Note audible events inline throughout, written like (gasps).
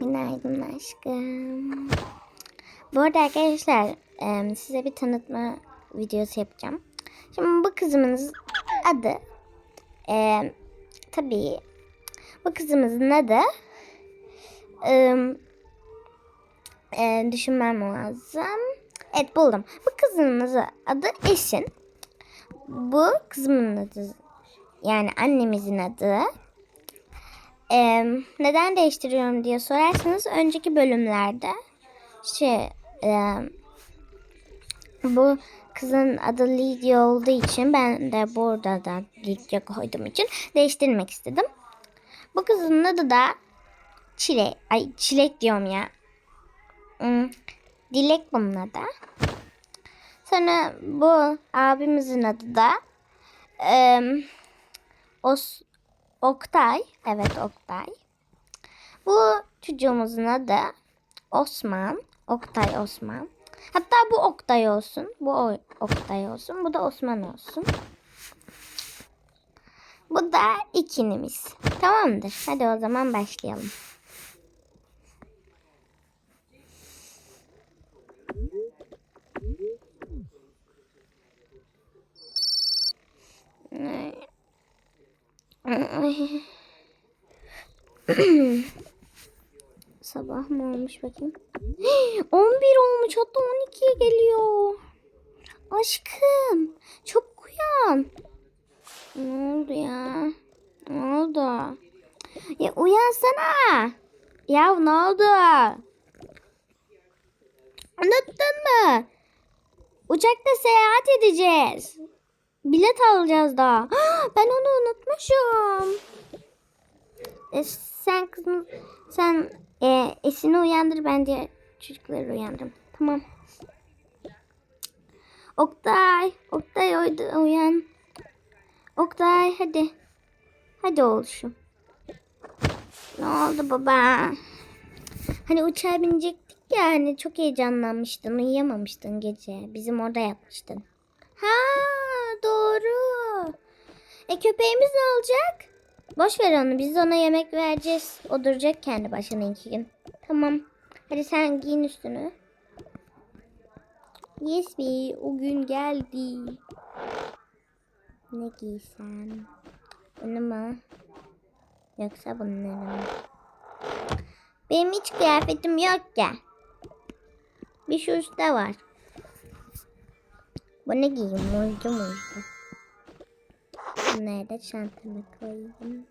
Günaydın aşkım. Bu arada arkadaşlar size bir tanıtma videosu yapacağım. Şimdi bu kızımız adı em, tabii bu kızımızın adı em, e, düşünmem lazım. Evet buldum. Bu kızımızın adı Esin. Bu kızımın adı yani annemizin adı. Ee, neden değiştiriyorum diye sorarsanız önceki bölümlerde şey e, bu kızın adı Lydia olduğu için ben de burada da Lydia koyduğum için değiştirmek istedim. Bu kızın adı da Çilek. Ay Çilek diyorum ya. Hmm, Dilek bunun adı. Sonra bu abimizin adı da em, Os Oktay. Evet Oktay. Bu çocuğumuzun adı Osman. Oktay Osman. Hatta bu Oktay olsun. Bu Oktay olsun. Bu da Osman olsun. Bu da ikinimiz. Tamamdır. Hadi o zaman başlayalım. (laughs) Sabah mı olmuş bakayım. (gasps) 11 olmuş hatta 12'ye geliyor. Aşkım çok uyan. Ne oldu ya? Ne oldu? Ya uyansana. Ya ne oldu? Unuttun mu? Uçakta seyahat edeceğiz. Bilet alacağız daha. (gasps) Ben onu unutmuşum. E, sen kızım sen e, Esin'i uyandır ben de çocukları uyandırım. Tamam. Oktay, Oktay uyan. Oktay hadi. Hadi oğlum. Ne oldu baba? Hani uçağa binecektik ya hani çok heyecanlanmıştın uyuyamamıştın gece. Bizim orada yatmıştın. Ha. E köpeğimiz ne olacak? Boş ver onu. Biz ona yemek vereceğiz. O duracak kendi başına iki gün. Tamam. Hadi sen giyin üstünü. Yes be. O gün geldi. Ne giysem? Bunu mu? Yoksa bunları mı? Benim hiç kıyafetim yok ya. Bir şu üstte var. Bu ne giyeyim? Muzlu muzlu. Bunları da çantama koyayım.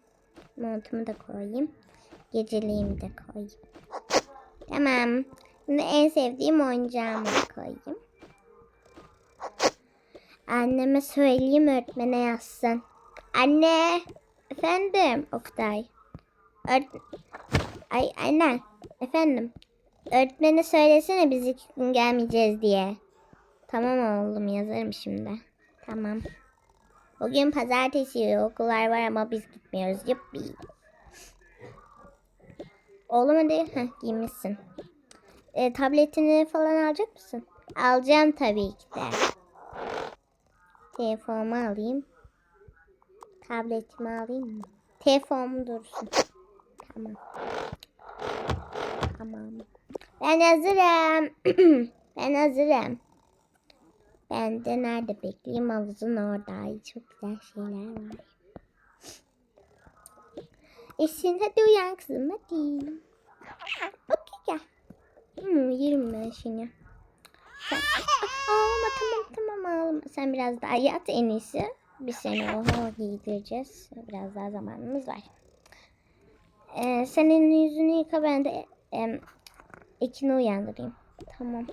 Montumu da koyayım. Geceliğimi de koyayım. Tamam. Şimdi en sevdiğim oyuncağımı koyayım. Anneme söyleyeyim öğretmene yazsın. Anne. Efendim Oktay. Öğret Ay anne. Efendim. Öğretmene söylesene biz iki gün gelmeyeceğiz diye. Tamam oğlum yazarım şimdi. Tamam. Bugün pazartesi okullar var ama biz gitmiyoruz. Yuppi. Oğlum hadi Heh, giymişsin. E, tabletini falan alacak mısın? Alacağım tabii ki de. Telefonumu alayım. Tabletimi alayım mı? Telefonum dursun. Tamam. Tamam. Ben hazırım. (clears throat) ben hazırım. Ben de nerede bekleyeyim? Havuzun orada. Ay, çok güzel şeyler var. Esin hadi uyan kızım hadi. Okey gel. Hmm, yerim ben seni. Sen... Tamam tamam ağlama. Sen biraz daha yat en iyisi. Biz seni oha giydireceğiz. Biraz daha zamanımız var. Ee, senin yüzünü yıka ben de e, Ekin'i uyandırayım. Tamam.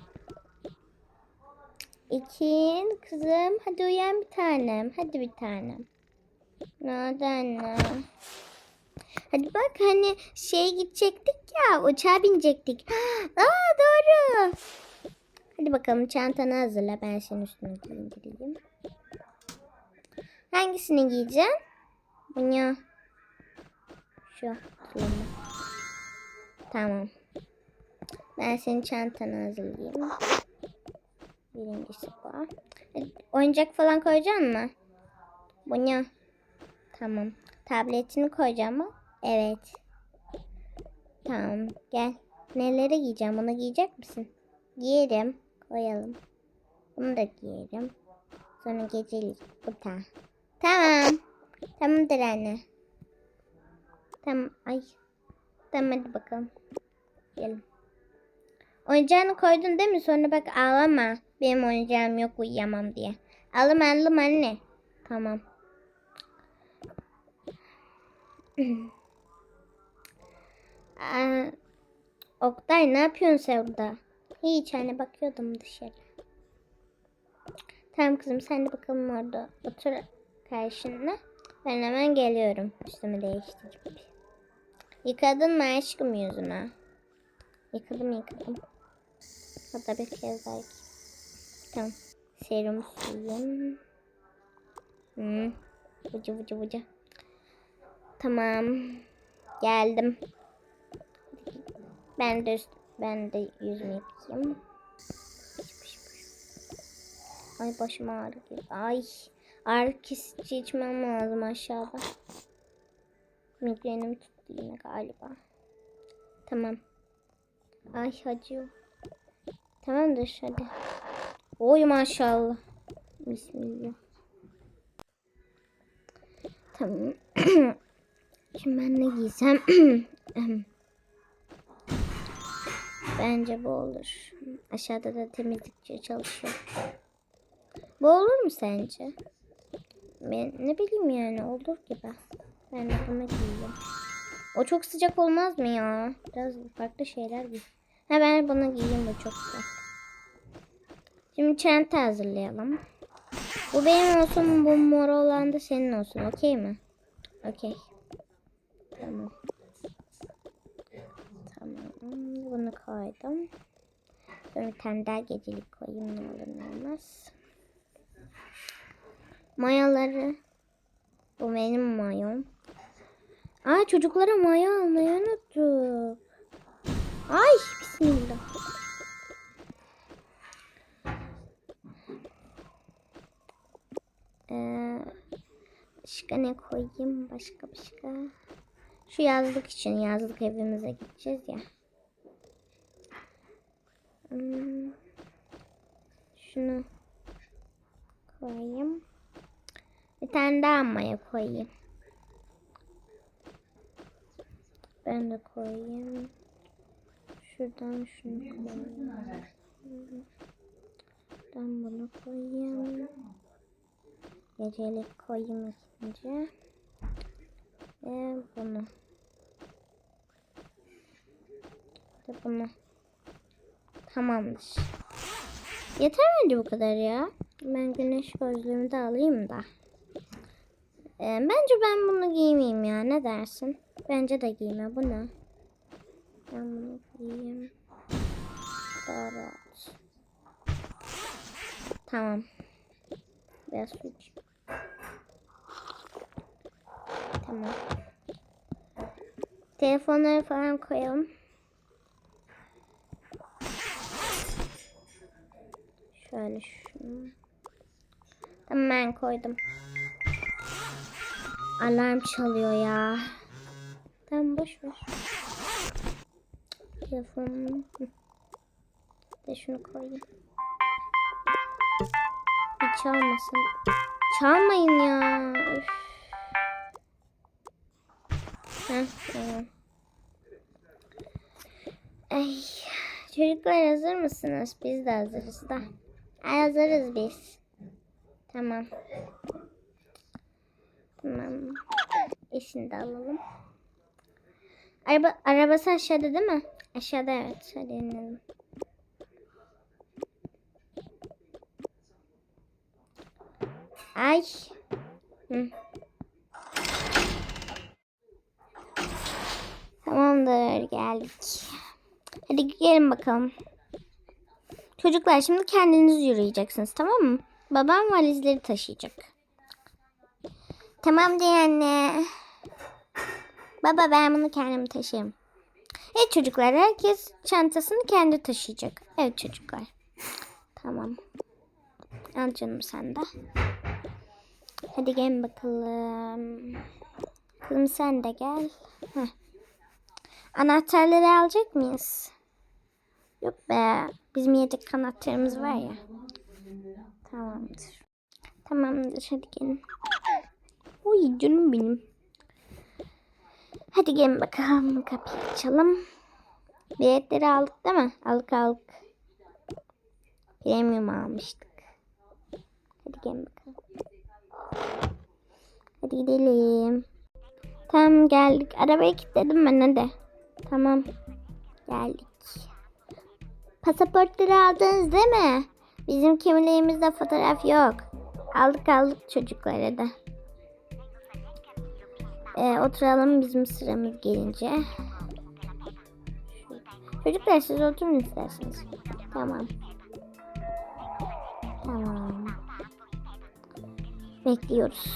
Ekin kızım hadi uyan bir tanem. Hadi bir tanem. Nerede anne? Hadi bak hani şey gidecektik ya uçağa binecektik. (gasps) Aa doğru. Hadi bakalım çantanı hazırla ben senin üstüne giydireyim. Hangisini giyeceksin? Bunu. Şu. Tamam. Ben senin çantanı hazırlayayım. Birincisi bu. Hadi, Oyuncak falan koyacaksın mı? Bu ne? Tamam. Tabletini koyacağım mı? Evet. Tamam gel. Neleri giyeceğim? Bunu giyecek misin? Giyerim. Koyalım. Bunu da giyerim. Sonra gecelik. Bu da. Tamam. Tamamdır anne. Tamam. Ay. Tamam hadi bakalım. Gelin. Oyuncağını koydun değil mi? Sonra bak ağlama. Benim oyuncağım yok uyuyamam diye. Alım alım anne. Tamam. (clears throat) Aa, Oktay ne yapıyorsun sen burada? Hiç hani bakıyordum dışarı. Tamam kızım sen de bakalım orada otur karşında. Ben hemen geliyorum. Üstümü değiştirip. Yıkadın mı aşkım yüzünü? Yıkadım yıkadım. Hatta bir kez daha. Tamam. Serum suyum. Hmm. Vıcı vıcı vıcı. Tamam. Geldim. Ben de üst, ben de yüzümü yıkayayım. Ay başım ağrıyor. Ay ağrı kesici içmem lazım aşağıda. Migrenim tuttu yine galiba. Tamam. Ay acıyor. Tamamdır hadi. Oy maşallah. Bismillah. Tamam. (clears throat) Şimdi ben ne giysem? (clears throat) Bence bu olur. Aşağıda da temizlikçi çalışıyor. Bu olur mu sence? Ben ne bileyim yani olur gibi. Ben de bunu giyeyim. O çok sıcak olmaz mı ya? Biraz farklı şeyler giy. Ha ben bunu giyeyim bu çok güzel. Şimdi çanta hazırlayalım. Bu benim olsun bu mor olan da senin olsun okey mi? Okey. Tamam. Tamam. Bunu koydum. Sonra bir tane daha gecelik koyayım ne olur ne olmaz. Mayaları. Bu benim mayom. Aa çocuklara maya almayı unuttuk. Ay bismillah. Ee, başka ne koyayım? Başka başka. Şu yazlık için yazlık evimize gideceğiz ya. Hmm, Şunu koyayım. Bir tane daha maya koyayım. Ben de koyayım. Şuradan şunu koyayım. Şuradan bunu koyayım. Gecelik koyayım ikinci. Ve bunu. Ve bunu. Tamamdır. Yeter bence bu kadar ya. Ben güneş gözlüğümü de alayım da. Ee, bence ben bunu giymeyeyim ya. Ne dersin? Bence de giyme. Bu ne? Ben bunu giyeyim. Daha. Tamam. Biraz su Tamam. Telefonları falan koyalım. Şöyle şunu. Tamam ben koydum. Alarm çalıyor ya. Tamam boş ver. Telefon. De şunu koyayım. Bir çalmasın. Çalmayın ya. Üf. Ay, çocuklar hazır mısınız? Biz de hazırız da. Ay, hazırız biz. Tamam. Tamam. Eşini de alalım. Araba, arabası aşağıda değil mi? Aşağıda evet. Hadi inelim. Ay. Hı. Tamamdır geldik. Hadi gelin bakalım. Çocuklar şimdi kendiniz yürüyeceksiniz tamam mı? Babam valizleri taşıyacak. Tamam diye anne. Baba ben bunu kendim taşırım. Evet çocuklar herkes çantasını kendi taşıyacak. Evet çocuklar. Tamam. Al canım sen de. Hadi gel bakalım. Kızım sen de gel. Heh. Anahtarları alacak mıyız? Yok be. Bizim yedek anahtarımız var ya. Tamamdır. Tamamdır. Hadi gelin. Uy canım benim. Hadi gelin bakalım. Kapıyı açalım. Biletleri aldık değil mi? Aldık aldık. Premium almıştık. Hadi gelin bakalım. Hadi gidelim. Tamam geldik. Arabayı kilitledim ben hadi. Tamam. Geldik. Pasaportları aldınız değil mi? Bizim kimliğimizde fotoğraf yok. Aldık aldık çocuklara da. Ee, oturalım bizim sıramız gelince. Çocuklar siz oturun isterseniz. Tamam. Tamam. Bekliyoruz.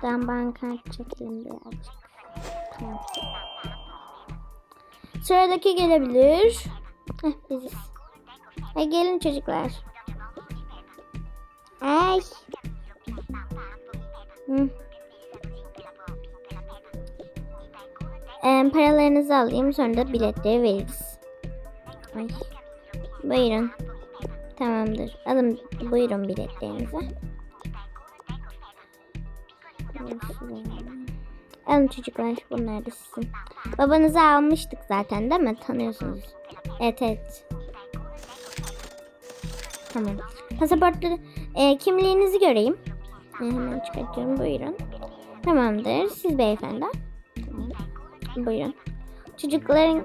Şuradan bankart çekelim birazcık. Tamam. Sıradaki gelebilir. Heh, biziz. E, gelin çocuklar. Ay. Hı. E, paralarınızı alayım sonra da biletleri veririz. Ay. Buyurun. Tamamdır. Alın buyurun biletlerinizi. Alın çocuklar bunlar da sizin. Babanızı almıştık zaten değil mi? Tanıyorsunuz. Evet evet. Tamam. Pasaportları, e, kimliğinizi göreyim. E, hemen çıkartıyorum. Buyurun. Tamamdır. Siz beyefendi. Buyurun. Çocukların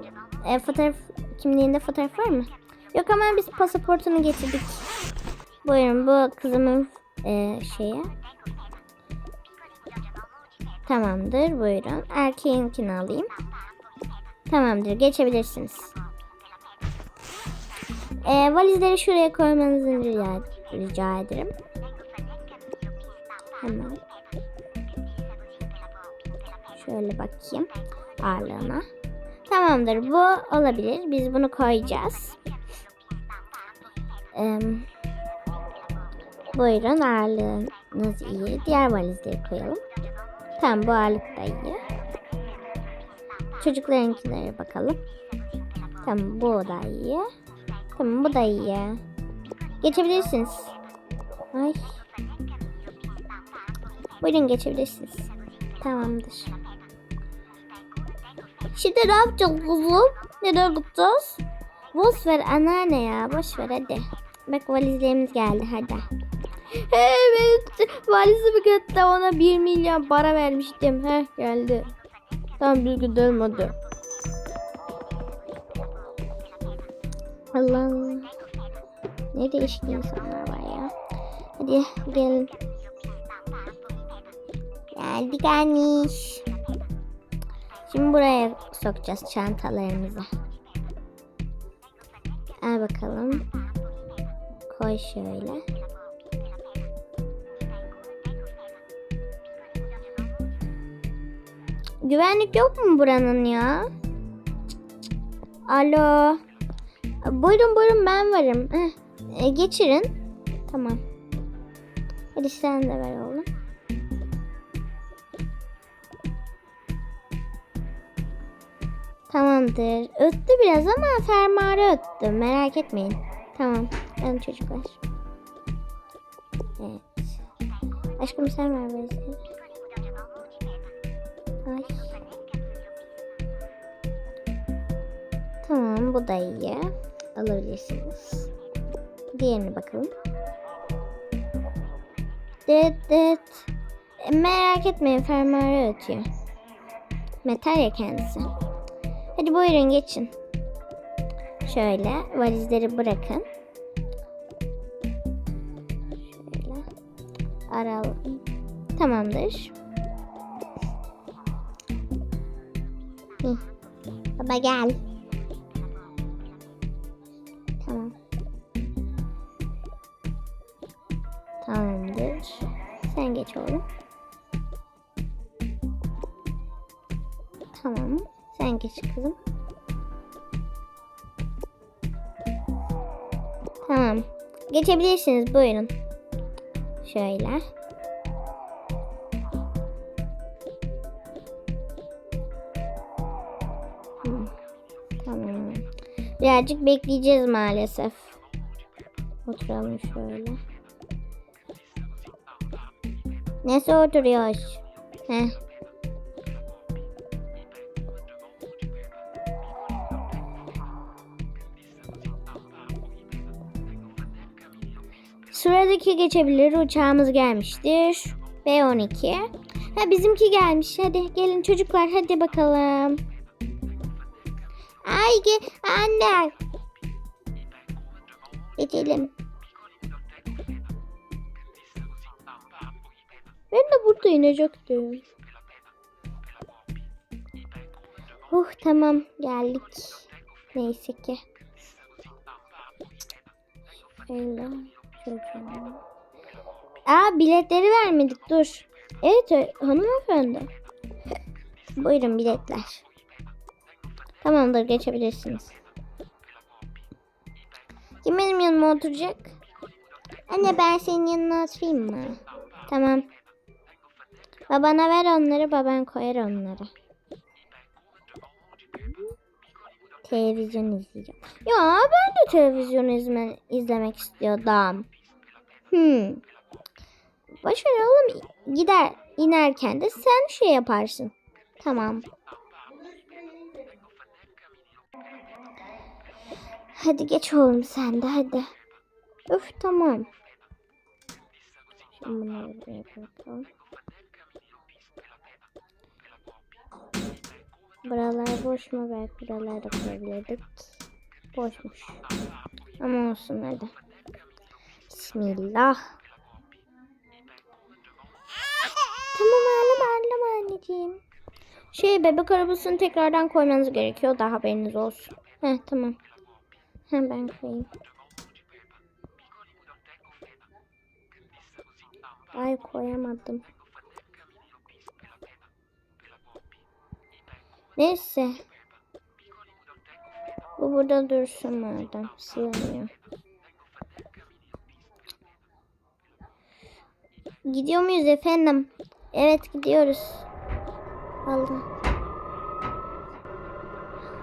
e, fotoğraf kimliğinde fotoğraf var mı? Yok ama biz pasaportunu getirdik. Buyurun bu kızımın e, şeyi. Tamamdır buyurun. Erkeğinkini alayım. Tamamdır geçebilirsiniz. Ee, valizleri şuraya koymanızı rica, rica ederim. Hemen. Şöyle bakayım ağırlığına. Tamamdır bu olabilir. Biz bunu koyacağız. Ee, buyurun ağırlığınız iyi. Diğer valizleri koyalım. Tamam bu ağırlık da iyi. Çocuklarınkilere bakalım. Tamam bu da iyi. Tamam bu da iyi. Geçebilirsiniz. Ay. Buyurun geçebilirsiniz. Tamamdır. Şimdi ne yapacağız kuzum? Nereye gideceğiz? Boş ver anneanne ya. Boş ver hadi. Bak valizlerimiz geldi hadi. Evet valizimi götürdü ona 1 milyon para vermiştim. Heh geldi. Tamam biz gidelim hadi. Allah Ne değişik insanlar var ya. Hadi gelin. Geldik anniş. Şimdi buraya sokacağız çantalarımızı. Al bakalım. Koy şöyle. Güvenlik yok mu buranın ya? Alo. Buyurun buyurun ben varım. Heh, e, geçirin. Tamam. Hadi sen de ver oğlum. Tamamdır. Öttü biraz ama fermuarı öttü. Merak etmeyin. Tamam. Ben çocuklar. Evet. Aşkım sen ver valizleri. Tamam bu da iyi. Alabilirsiniz. Diğerine bakalım. Dıt dıt. E, merak etmeyin fermuarı ötüyor. Metal ya kendisi. Hadi buyurun geçin. Şöyle valizleri bırakın. Şöyle. Aralım. Tamamdır. Hı. Baba gel. Tamam mı? Sen geç kızım. Tamam. Geçebilirsiniz buyurun. Şöyle. Tamam. Birazcık bekleyeceğiz maalesef. Oturalım şöyle. Nasıl oturuyoruz? Heh. Sıradaki geçebilir uçağımız gelmiştir. B12. Ha bizimki gelmiş. Hadi gelin çocuklar hadi bakalım. Ay ge- anne. Geçelim. Ben de burada inecektim. Oh tamam geldik. Neyse ki. Şöyle Aa biletleri vermedik dur. Evet hanımefendi. Buyurun biletler. Tamamdır geçebilirsiniz. Kim benim yanıma oturacak? Anne ben senin yanına oturayım mı? Tamam. Babana ver onları baban koyar onları. Televizyon izleyeceğim. Ya ben de televizyon izme, izlemek istiyordum. Hmm. Boşver oğlum gider inerken de sen şey yaparsın. Tamam. Hadi geç oğlum sen de hadi. Öf tamam. Buralar boş mu? Belki buralarda koyabilirdik. Boşmuş. Ama olsun hadi. Bismillah. Tamam ağlama ağlama anneciğim. Şey bebek arabasını tekrardan koymanız gerekiyor. Daha haberiniz olsun. Heh tamam. Hem ben koyayım. Ay koyamadım. Neyse. Bu burada dursun madem. Sığmıyor. Gidiyor muyuz efendim? Evet gidiyoruz. Allah.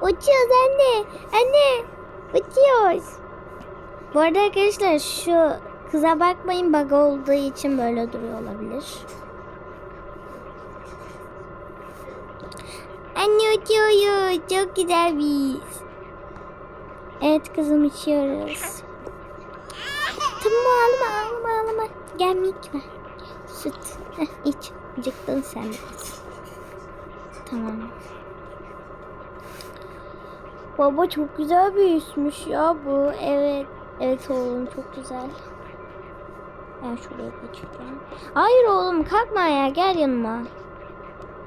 Uçuyoruz anne. Anne. Uçuyoruz. Bu arada arkadaşlar şu kıza bakmayın bug olduğu için böyle duruyor olabilir. Anne uçuyoruz. Çok güzel biz. Evet kızım içiyoruz. Tamam ağlama ağlama ağlama. Gel milk ver. Süt. Heh, iç. Acıktın sen. Tamam. Baba çok güzel büyüsmüş ya bu. Evet. Evet oğlum çok güzel. Ben şuraya geçeceğim. Hayır oğlum kalkma ya gel yanıma.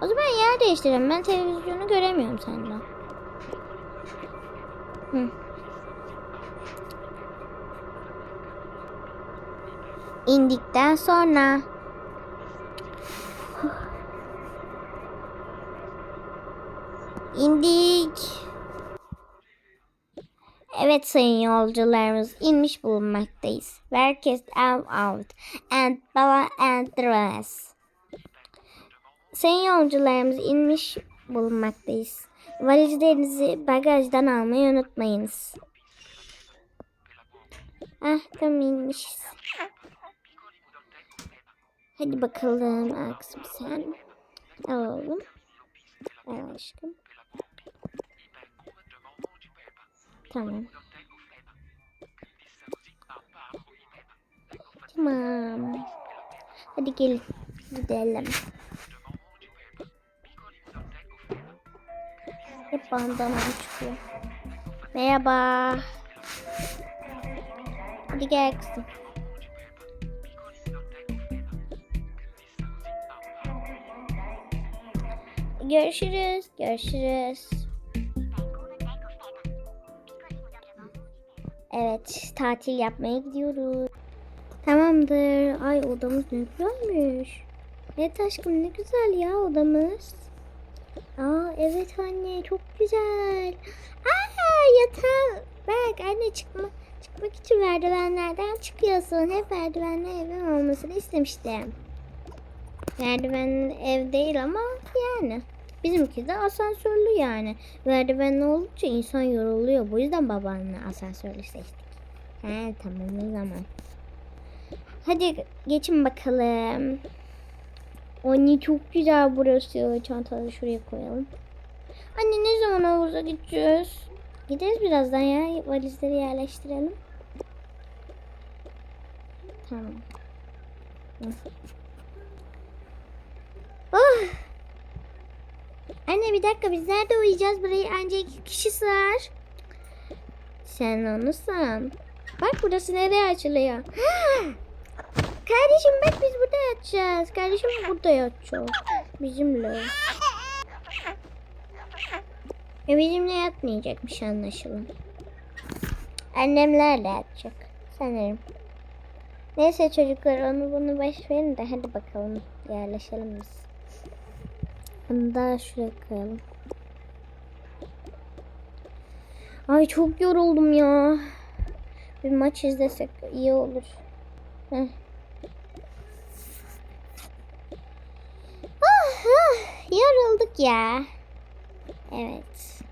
O zaman yer değiştirelim. Ben televizyonu göremiyorum senden. Hı. İndikten sonra indik. Evet sayın yolcularımız inmiş bulunmaktayız. Herkes out out and bala and dress. Sayın yolcularımız inmiş bulunmaktayız. Valizlerinizi bagajdan almayı unutmayınız. Ah tam inmişiz. Hadi bakalım al kızım sen. Al oğlum. Al aşkım. Tamam. Tamam. Hadi gelin gidelim. Hep bandana çıkıyor. Merhaba. Hadi gel kızım. Görüşürüz. Görüşürüz. Evet, tatil yapmaya gidiyoruz. Tamamdır. Ay odamız ne güzelmiş. Evet aşkım ne güzel ya odamız. Aa evet anne çok güzel. Aa yatağı bak anne çıkma çıkmak için merdivenlerden çıkıyorsun. Hep merdivenli evim olmasını istemiştim. Merdivenli ev değil ama yani Bizimki de asansörlü yani. Merdivenli olunca insan yoruluyor. Bu yüzden babanla asansörlü seçtik. He tamam o zaman. Hadi geçin bakalım. Anne çok güzel burası. Çantaları şuraya koyalım. Anne ne zaman havuza gideceğiz? Gideriz birazdan ya. Valizleri yerleştirelim. Tamam. Hı. Oh! Anne bir dakika biz nerede uyuyacağız? Burayı ancak iki kişi sığar. Sen onu. Bak burası nereye açılıyor? (gasps) Kardeşim bak biz burada yatacağız. Kardeşim burada yatacak. Bizimle. E bizimle yatmayacakmış anlaşılan. Annemlerle yatacak. Sanırım. Neyse çocuklar onu bunu boş verin de hadi bakalım yerleşelim biz. Bunu da şuraya koyalım. Ay çok yoruldum ya. Bir maç izlesek iyi olur. Ah, ah, yorulduk ya. Evet.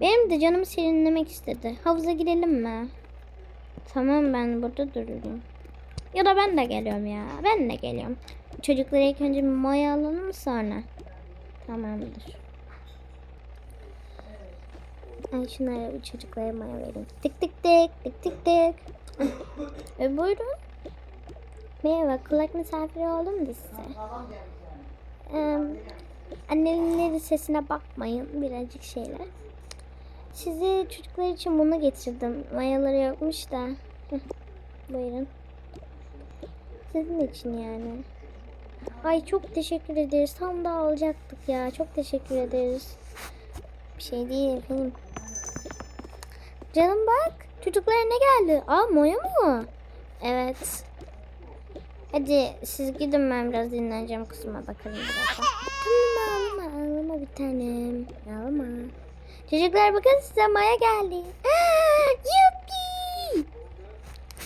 Benim de canım serinlemek istedi. Havuza girelim mi? Tamam ben burada dururum. Ya da ben de geliyorum ya. Ben de geliyorum. Çocuklara ilk önce maya alalım mı sonra? Tamamdır. Ay şunlara bir çocuklara maya vereyim. Tık tık tık tık tık tık. e buyurun. Merhaba kulak misafiri oldum da size. Ee, annelerin sesine bakmayın birazcık şeyler. Size çocuklar için bunu getirdim. Mayaları yokmuş da. Buyurun. Sizin için yani. Ay çok teşekkür ederiz. Tam da alacaktık ya. Çok teşekkür ederiz. Bir şey değil efendim. Canım bak. Çocuklara ne geldi? Aa Moya mı? Evet. Hadi siz gidin ben biraz dinleneceğim kızıma bakalım biraz. Tamam ağlama ağlama bir tanem. Ağlama. Çocuklar bakın size Maya geldi. Aa, Yuppi!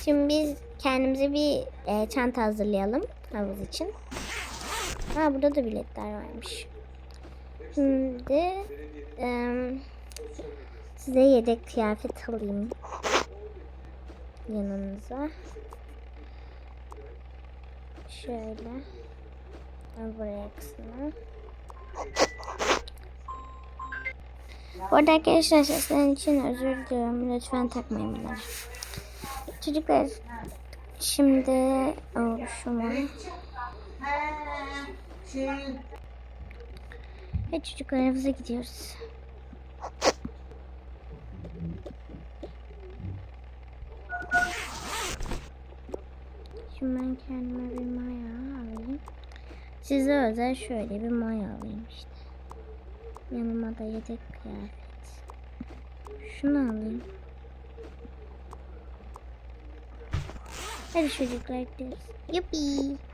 Şimdi biz kendimize bir e, çanta hazırlayalım havuz için. Ha burada da biletler varmış. Şimdi e, size yedek kıyafet alayım yanınıza. Şöyle. Buraya kısmına. Bu arada arkadaşlar seslerin için özür diliyorum. Lütfen takmayın bunları. Çocuklar şimdi oluşumu. Ve çocuklar havuza gidiyoruz. Şimdi ben kendime bir maya alayım. Size özel şöyle bir maya alayım işte. Yanıma da yedek kıyafet. Şunu alayım. Hadi çocuklar gidiyoruz. Yuppi.